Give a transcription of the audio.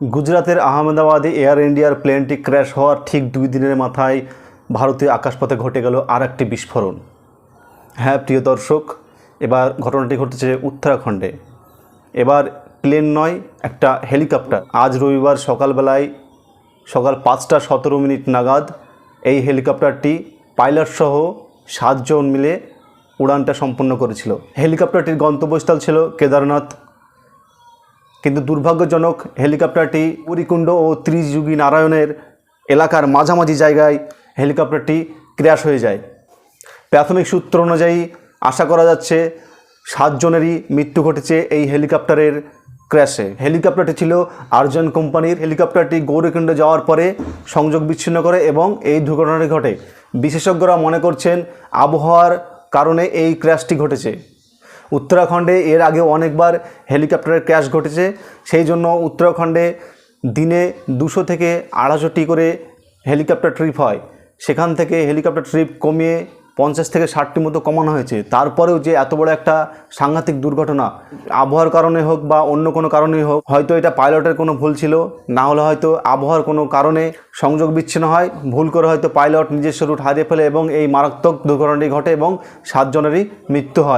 গুজরাতের আহমেদাবাদে এয়ার ইন্ডিয়ার প্লেনটি ক্র্যাশ হওয়ার ঠিক দুই দিনের মাথায় ভারতীয় আকাশপথে ঘটে গেল আর একটি বিস্ফোরণ। হ্যাঁ প্রিয় দর্শক, এবার ঘটনাটি ঘটেছে উত্তরাখণ্ডে। এবার প্লেন নয়, একটা হেলিকপ্টার। আজ রবিবার সকালবেলায় সকাল পাঁচটা সতেরো মিনিট নাগাদ এই হেলিকপ্টারটি পাইলট সহ সাতজন মিলে উড়ানটা সম্পন্ন করেছিল। হেলিকপ্টারটির গন্তব্যস্থল ছিল কেদারনাথ কিন্তু দুর্ভাগ্যজনক হেলিকপ্টারটি পুরীকুণ্ড ও ত্রিযুগী নারায়ণের এলাকার মাঝামাঝি জায়গায় হেলিকপ্টারটি ক্র্যাশ হয়ে যায়। প্রাথমিক সূত্র অনুযায়ী আশা করা যাচ্ছে সাতজনেরই মৃত্যু ঘটেছে এই হেলিকপ্টারের ক্র্যাশে। হেলিকপ্টারটি ছিল আর্জন কোম্পানির। হেলিকপ্টারটি গৌরীকুণ্ডে যাওয়ার পরে সংযোগ বিচ্ছিন্ন করে এবং এই দুর্ঘটনাটি ঘটে। বিশেষজ্ঞরা মনে করছেন আবহাওয়ার কারণে এই ক্র্যাশটি ঘটেছে। উত্তরাখণ্ডে এর আগে অনেকবার হেলিকপ্টারের ক্র্যাশ ঘটেছে। সেই জন্য উত্তরাখণ্ডে দিনে দুশো থেকে আড়াইশোটি করে হেলিকপ্টার ট্রিপ হয়। সেখান থেকে হেলিকপ্টার ট্রিপ কমিয়ে পঞ্চাশ থেকে ষাটটি মতো কমানো হয়েছে। তারপরেও যে এত বড় একটা সাংঘাতিক দুর্ঘটনা, আবহাওয়ার কারণে হোক বা অন্য কোনো কারণেই হোক, হয়তো এটা পাইলটের কোনো ভুল ছিল, না হলে হয়তো আবহাওয়ার কোনো কারণে সংযোগ বিচ্ছিন্ন হয়। ভুল করে হয়তো পাইলট নিজস্ব রুট হারিয়ে ফেলে এবং এই মারাত্মক দুর্ঘটনাটি ঘটে এবং সাতজনেরই মৃত্যু হয়।